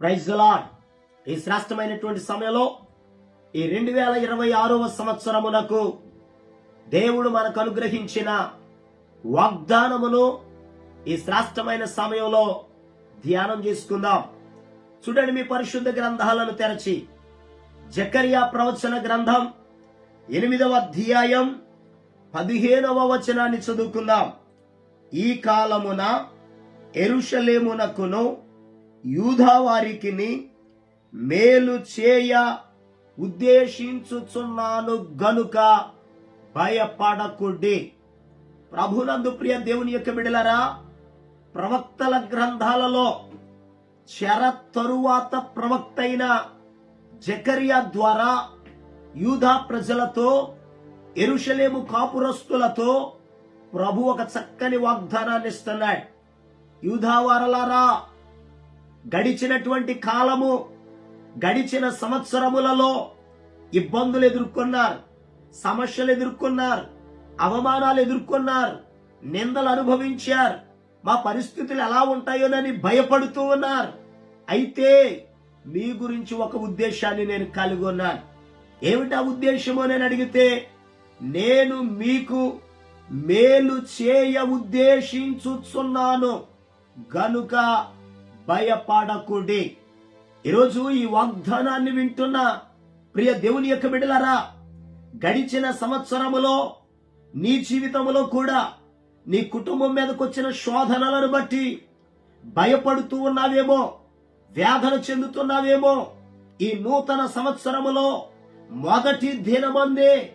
Praise lord ఈ శ్రేష్టమైనటువంటి సమయంలో ఈ రెండు వేల ఇరవై ఆరవ సంవత్సరమునకు దేవుడు మనకు అనుగ్రహించిన వాగ్దానమును ఈ శ్రేష్టమైన సమయంలో ధ్యానం చేసుకుందాం. చూడండి మీ పరిశుద్ధ గ్రంథాలను తెరచి. జకరియా ప్రవచన గ్రంథం ఎనిమిదవ అధ్యాయం పదిహేనవ వచనాన్ని చదువుకుందాం. ఈ కాలమున ఎరుషలేమునకును యూదా వారికిని మేలు చేయ ఉద్దేశించుచున్నాను గనుక భయపడకుడి. ప్రభునందు ప్రియ దేవుని యొక్క బిడలరా ప్రవక్తల గ్రంథాలలో చెర తరువాత ప్రవక్త అయిన జకరియా ద్వారా యూధా ప్రజలతో ఎరుషలేము కాపురస్తులతో ప్రభు ఒక చక్కని వాగ్దానాన్ని ఇస్తున్నాడు. యూధా వారలారా గడిచినటువంటి కాలము గడిచిన సంవత్సరములలో ఇబ్బందులు ఎదుర్కొన్నారు సమస్యలు ఎదుర్కొన్నారు అవమానాలు ఎదుర్కొన్నారు నిందలు అనుభవించారు. మా పరిస్థితులు ఎలా ఉంటాయోనని భయపడుతూ ఉన్నారు. అయితే మీ గురించి ఒక ఉద్దేశాన్ని నేను కలిగి ఉన్నాను. ఏమిటా ఉద్దేశమో నేను అడిగితే నేను మీకు మేలు చేయ ఉద్దేశించుచున్నాను. గనుక భయపడకుడి. ఈరోజు ఈ వాగ్దానాన్ని వింటున్న ప్రియ దేవుని యొక్క బిడ్డలారా గడిచిన సంవత్సరములో నీ జీవితంలో కూడా నీ కుటుంబం మీదకొచ్చిన శోధనలను బట్టి భయపడుతూ ఉన్నావేమో వేదన చెందుతున్నావేమో ఈ నూతన సంవత్సరములో మొదటి దినమందే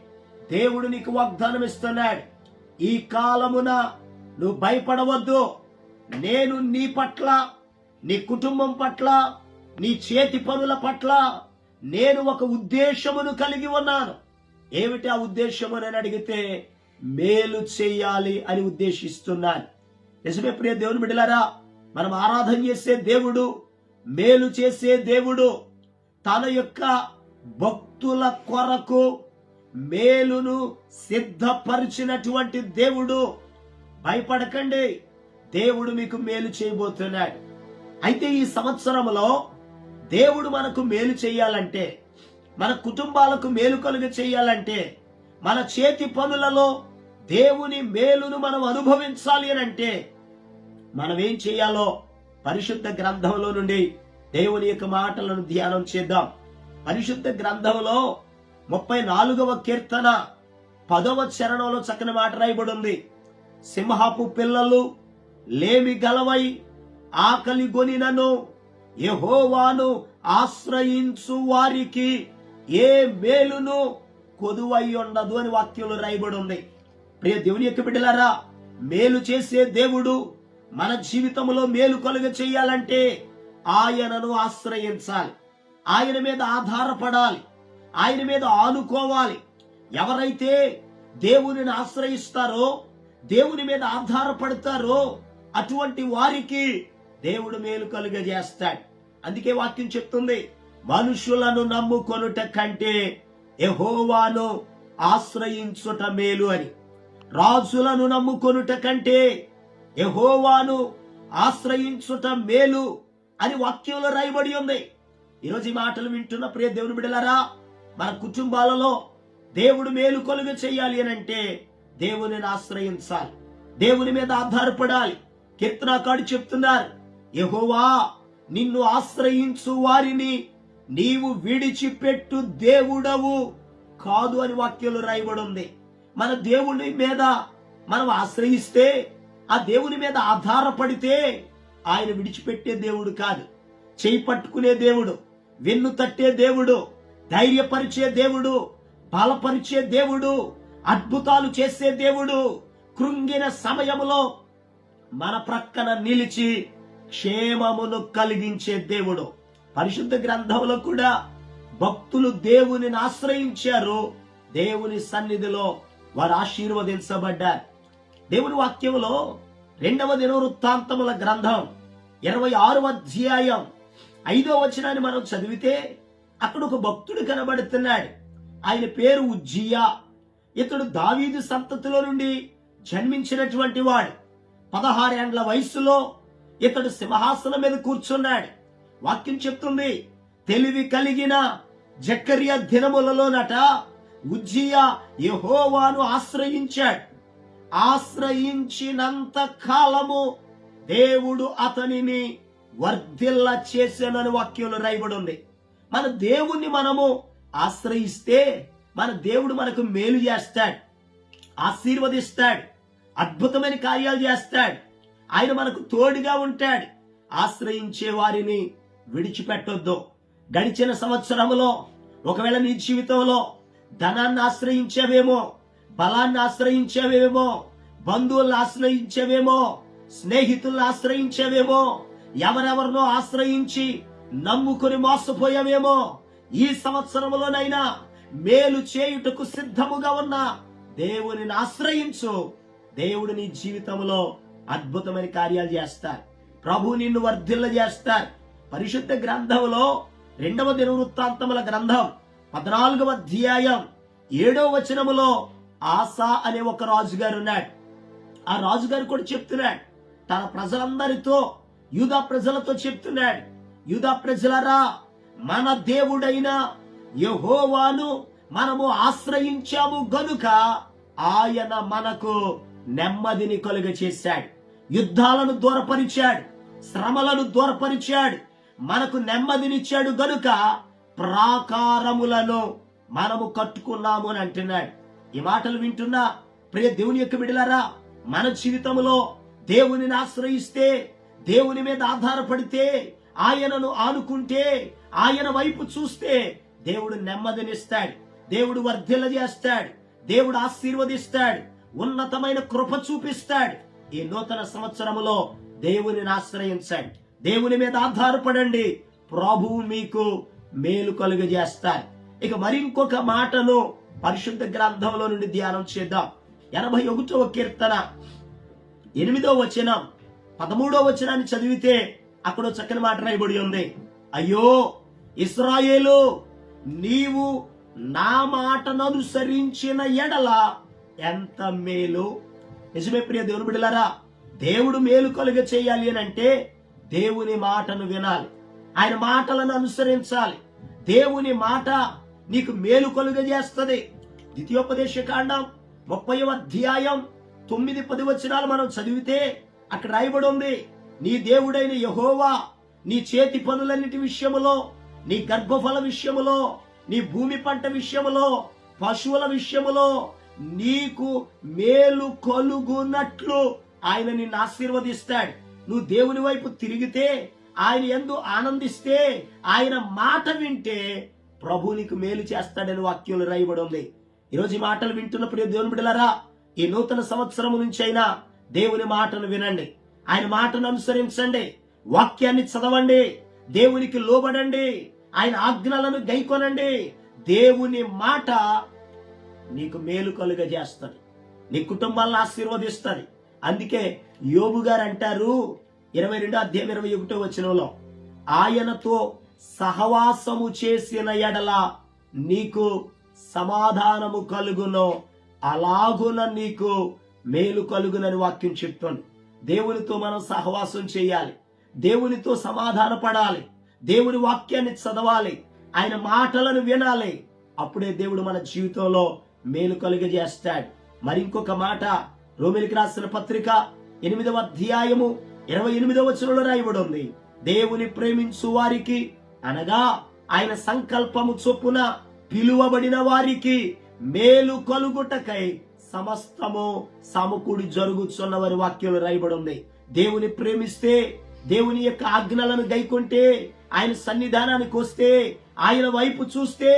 దేవుడు నీకు వాగ్దానం ఇస్తున్నాడు. ఈ కాలమున నువ్వు భయపడవద్దు. నేను నీ పట్ల నీ కుటుంబం పట్ల నీ చేతి పనుల పట్ల నేను ఒక ఉద్దేశమును కలిగి ఉన్నాను. ఏమిటి ఆ ఉద్దేశము అని అడిగితే మేలు చేయాలి అని ఉద్దేశిస్తున్నాను. నిజమే ప్రియ దేవుని బిడ్డలారా మనం ఆరాధన చేసే దేవుడు మేలు చేసే దేవుడు తన యొక్క భక్తుల కొరకు మేలును సిద్ధపరిచినటువంటి దేవుడు. భయపడకండి దేవుడు మీకు మేలు చేయబోతున్నాడు. అయితే ఈ సంవత్సరంలో దేవుడు మనకు మేలు చేయాలంటే మన కుటుంబాలకు మేలు కలుగ చేయాలంటే మన చేతి పనులలో దేవుని మేలును మనం అనుభవించాలి అని అంటే మనం ఏం చేయాలో పరిశుద్ధ గ్రంథంలో నుండి దేవుని యొక్క మాటలను ధ్యానం చేద్దాం. పరిశుద్ధ గ్రంథంలో ముప్పై నాలుగవ కీర్తన పదవ చరణంలో చక్కని మాట రాయబడి ఉంది. సింహపు పిల్లలు లేమి గలవై ఆకలి కొనినను యెహోవాను ఆశ్రయించు వారికి ఏ మేలును కొదువై ఉండదు అని వాక్యంలో రాయబడి ఉంది. ప్రియ దేవుని యొక్క బిడ్డలారా మేలు చేసే దేవుడు మన జీవితంలో మేలు కలుగ చేయాలంటే ఆయనను ఆశ్రయించాలి. ఆయన మీద ఆధారపడాలి. ఆయన మీద ఆనుకోవాలి. ఎవరైతే దేవునిని ఆశ్రయిస్తారో దేవుని మీద ఆధారపడతారో అటువంటి వారికి దేవుడు మేలు కలుగజేస్తాడు. అందుకే వాక్యం చెప్తుంది మనుషులను నమ్ముకొనుట కంటే ఎహోవాను ఆశ్రయించుట మేలు అని. రాజులను నమ్ముకొనుట కంటే ఎహోవాను ఆశ్రయించుట మేలు అని వాక్యంలో రాయబడి ఉంది. ఈరోజు ఈ మాటలు వింటున్న ప్రియ దేవుని బిడలారా మన కుటుంబాలలో దేవుడు మేలు కొలుగు చేయాలి అని అంటే దేవునిని ఆశ్రయించాలి దేవుని మీద ఆధారపడాలి. కీర్తనాకాడు చెప్తున్నారు యహోవా నిన్ను ఆశ్రయించు వారిని నీవు విడిచిపెట్టు దేవుడవు. కాదు అని వాక్యంలో రాయబడి ఉంది మన దేవుని మీద మనం ఆశ్రయిస్తే ఆ దేవుని మీద ఆధారపడితే ఆయన విడిచిపెట్టే దేవుడు కాదు. చేయి పట్టుకునే దేవుడు వెన్ను తట్టే దేవుడు ధైర్యపరిచే దేవుడు బలపరిచే దేవుడు అద్భుతాలు చేసే దేవుడు కృంగిన సమయములో మన ప్రక్కన నిలిచి క్షేమమును కలిగించే దేవుడు. పరిశుద్ధ గ్రంథంలో కూడా భక్తులు దేవునిని ఆశ్రయించారు. దేవుని సన్నిధిలో వారు ఆశీర్వదించబడ్డారు. దేవుని వాక్యంలో రెండవ దినవృత్తాంతముల గ్రంథం ఇరవై ఆరవ అధ్యాయం ఐదో వచనాన్ని మనం చదివితే అక్కడ ఒక భక్తుడు కనబడుతున్నాడు. ఆయన పేరు ఉజ్జియా. ఇతడు దావీదు సంతతిలో నుండి జన్మించినటువంటి వాడు. పదహారేండ్ల వయసులో ఇతడు సింహాసనం మీద కూర్చున్నాడు. వాక్యం చెప్తుంది తెలివి కలిగిన జక్కర్య దినములలోనట ఉజ్జియా యహోవాను ఆశ్రయించాడు. ఆశ్రయించినంత కాలము దేవుడు అతనిని వర్ధిల్ల చేశానని వాక్యంలో రాయబడి ఉంది మన దేవుణ్ణి మనము ఆశ్రయిస్తే మన దేవుడు మనకు మేలు చేస్తాడు ఆశీర్వదిస్తాడు అద్భుతమైన కార్యాలు చేస్తాడు. ఆయన మనకు తోడుగా ఉంటాడు. ఆశ్రయించే వారిని విడిచిపెట్టొద్దు. గడిచిన సంవత్సరములో ఒకవేళ నీ జీవితంలో ధనాన్ని ఆశ్రయించావేమో బలాన్ని ఆశ్రయించావేమో బంధువులను ఆశ్రయించావేమో స్నేహితులను ఆశ్రయించావేమో ఎవరెవరినో ఆశ్రయించి నమ్ముకుని మోసపోయావేమో ఈ సంవత్సరంలోనైనా మేలు చేయుటకు సిద్ధముగా ఉన్న దేవునిని ఆశ్రయించు. దేవుడు నీ జీవితంలో అద్భుతమైన కార్యాలు చేస్తారు. ప్రభు నిన్ను వర్ధిల్ల చేస్తారు. పరిశుద్ధ గ్రంథంలో రెండవ దినవృత్తాంతముల గ్రంథం పద్నాలుగవ అధ్యాయం ఏడో వచనములో ఆసా అనే ఒక రాజుగారు ఉన్నాడు. ఆ రాజుగారు కూడా చెప్తున్నాడు. తన ప్రజలందరితో యూదా ప్రజలతో చెప్తున్నాడు. యూదా ప్రజలరా మన దేవుడైన యహోవాను మనము ఆశ్రయించాము గనుక ఆయన మనకు నెమ్మదిని కలుగ చేశాడు యుద్ధాలను దూరపరిచాడు శ్రమలను దూరపరిచాడు మనకు నెమ్మదినిచ్చాడు గనుక ప్రాకారములను మనము కట్టుకున్నాము అని అంటున్నాడు. ఈ మాటలు వింటున్నా ప్రియ దేవుని యొక్క విడలరా మన జీవితంలో దేవునిని ఆశ్రయిస్తే దేవుని మీద ఆధారపడితే ఆయనను ఆనుకుంటే ఆయన వైపు చూస్తే దేవుడు నెమ్మదినిస్తాడు దేవుడు వర్ధిల్ల చేస్తాడు దేవుడు ఆశీర్వదిస్తాడు ఉన్నతమైన కృప చూపిస్తాడు ఈ నూతన సంవత్సరములో దేవునిని ఆశ్రయించండి. దేవుని మీద ఆధారపడండి. ప్రభువు మీకు మేలు కలుగజేస్తారు ఇక మరింకొక మాటను పరిశుద్ధ గ్రంథంలో నుండి ధ్యానం చేద్దాం. ఎనభై ఒకటవ కీర్తన ఎనిమిదో వచనం పదమూడో వచనాన్ని చదివితే అక్కడ చక్కని మాట రాయబడి ఉంది. అయ్యో ఇస్రాయేలు నీవు నా మాటను అనుసరించిన ఎడల ఎంత మేలు? నిజమే ప్రియ దేవుని బిడ్డలారా దేవుడు మేలు కలుగ చేయాలి అని అంటే దేవుని మాటను వినాలి. ఆయన మాటలను అనుసరించాలి. దేవుని మాట నీకు మేలు కలుగ చేస్తుంది. ద్వితీయోపదేశ కాండం ముప్పై అధ్యాయం తొమ్మిది పది వచనాలు మనం చదివితే అక్కడ రాయబడి ఉంది నీ దేవుడైన యహోవా నీ చేతి పనులన్నిటి విషయములో నీ గర్భఫల విషయములో నీ భూమి పంట విషయములో పశువుల విషయములో నీకు మేలు కలుగునట్లు ఆయన నిన్ను ఆశీర్వదిస్తాడు. నువ్వు దేవుని వైపు తిరిగితే ఆయన ఎందు ఆనందిస్తే ఆయన మాట వింటే ప్రభు నీకు మేలు చేస్తాడని వాక్యంలో రాయబడి ఉంది. ఈరోజు ఈ మాటలు వింటున్న ప్రియ దేవుని బిడలారా ఈ నూతన సంవత్సరం నుంచి అయినా దేవుని మాటను వినండి. ఆయన మాటను అనుసరించండి. వాక్యాన్ని చదవండి. దేవునికి లోబడండి. ఆయన ఆజ్ఞలను గైకొనండి. దేవుని మాట నీకు మేలు కలుగ చేస్తుంది నీ కుటుంబాలను ఆశీర్వదిస్తుంది. అందుకే యోబు గారు అంటారు ఇరవై రెండు అధ్యాయం ఇరవై ఒకటో వచనంలో ఆయనతో సహవాసము చేసిన ఎడల నీకు సమాధానము కలుగును. అలాగున నీకు మేలు కలుగునని వాక్యం చెప్తాను దేవునితో మనం సహవాసం చేయాలి. దేవునితో సమాధాన పడాలి దేవుని వాక్యాన్ని చదవాలి. ఆయన మాటలను వినాలి. అప్పుడే దేవుడు మన జీవితంలో మేలు కలుగజేస్తాడు. మరి ఇంకొక మాట రోమిలికి రాసిన పత్రిక ఎనిమిదవ అధ్యాయము ఇరవై ఎనిమిదవ వచనంలో రాయబడి ఉంది దేవుని ప్రేమించు వారికి అనగా ఆయన సంకల్పము చొప్పున పిలువబడిన వారికి మేలు కలుగుటకై సమస్తము సమకూడి జరుగుతున్న వారి వాక్యంలో రాయబడి ఉంది దేవుని ప్రేమిస్తే దేవుని యొక్క ఆజ్ఞలను గైకొంటే ఆయన సన్నిధానానికి వస్తే ఆయన వైపు చూస్తే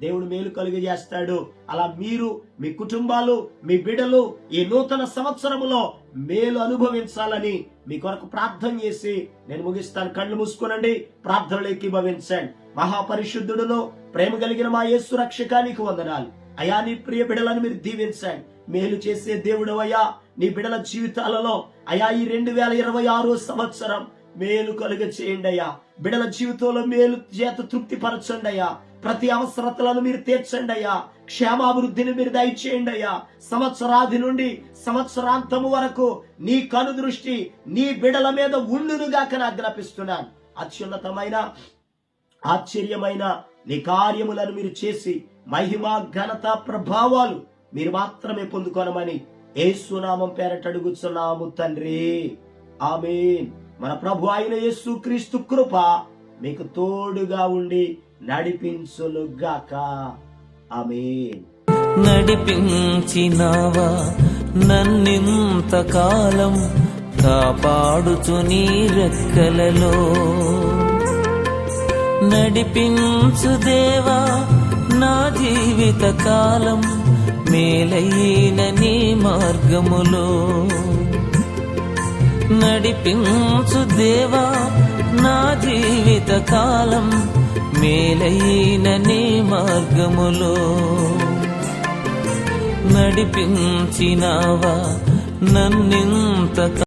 దేవుడు మేలు కలుగజేస్తాడు అలా మీరు మీ కుటుంబాలు మీ బిడ్డలు ఈ నూతన సంవత్సరములో మేలు అనుభవించాలని మీ కొరకు ప్రార్థన చేసి నేను ముగిస్తాను. కళ్ళు మూసుకోనండి ప్రార్థనలు ఏకీభవించండి మహాపరిశుద్ధుడులో ప్రేమ కలిగిన మా యేసు రక్షకానికి వందనాలు. అయా నీ ప్రియ బిడలను మీరు దీవించండి. మేలు చేసే దేవుడు అయ్యా నీ బిడల జీవితాలలో అయా ఈ రెండు వేల ఇరవై ఆరో సంవత్సరం మేలు కలుగ చేయండి అయ్యా. బిడల జీవితంలో మేలు చేత తృప్తి పరచండి అయ్యా. ప్రతి అవసరతలను మీరు తీర్చండి అయ్యా. క్షేమాభివృద్ధిని మీరు దయచేయండి అయ్యా. సంవత్సరాది నుండి సంవత్సరాంతము వరకు నీ కను దృష్టి నీ బిడల మీద ఉండునుగాక ఆజ్ఞాపిస్తున్నాను. అత్యున్నతమైన ఆశ్చర్యమైన నీ కార్యములను మీరు చేసి మహిమ ఘనత ప్రభావాలు మీరు మాత్రమే పొందుకోనమని ఏసునామం పేరట అడుగుతున్నాము తండ్రి. ఆమెన్. మన ప్రభు అయిన యేసు క్రీస్తు కృప మీకు తోడుగా ఉండి నడిపించులుగాక ఆమేన్. నడిపించినావా నన్నింతకాలం కాపాడుచు నీ రెక్కలలో. నడిపించు దేవా నా జీవిత కాలం మేలైన నీ మార్గములో. నడిపించు దేవా నా జీవిత కాలం మేలైన నీ మార్గములో నడిపించినావా? నన్నింత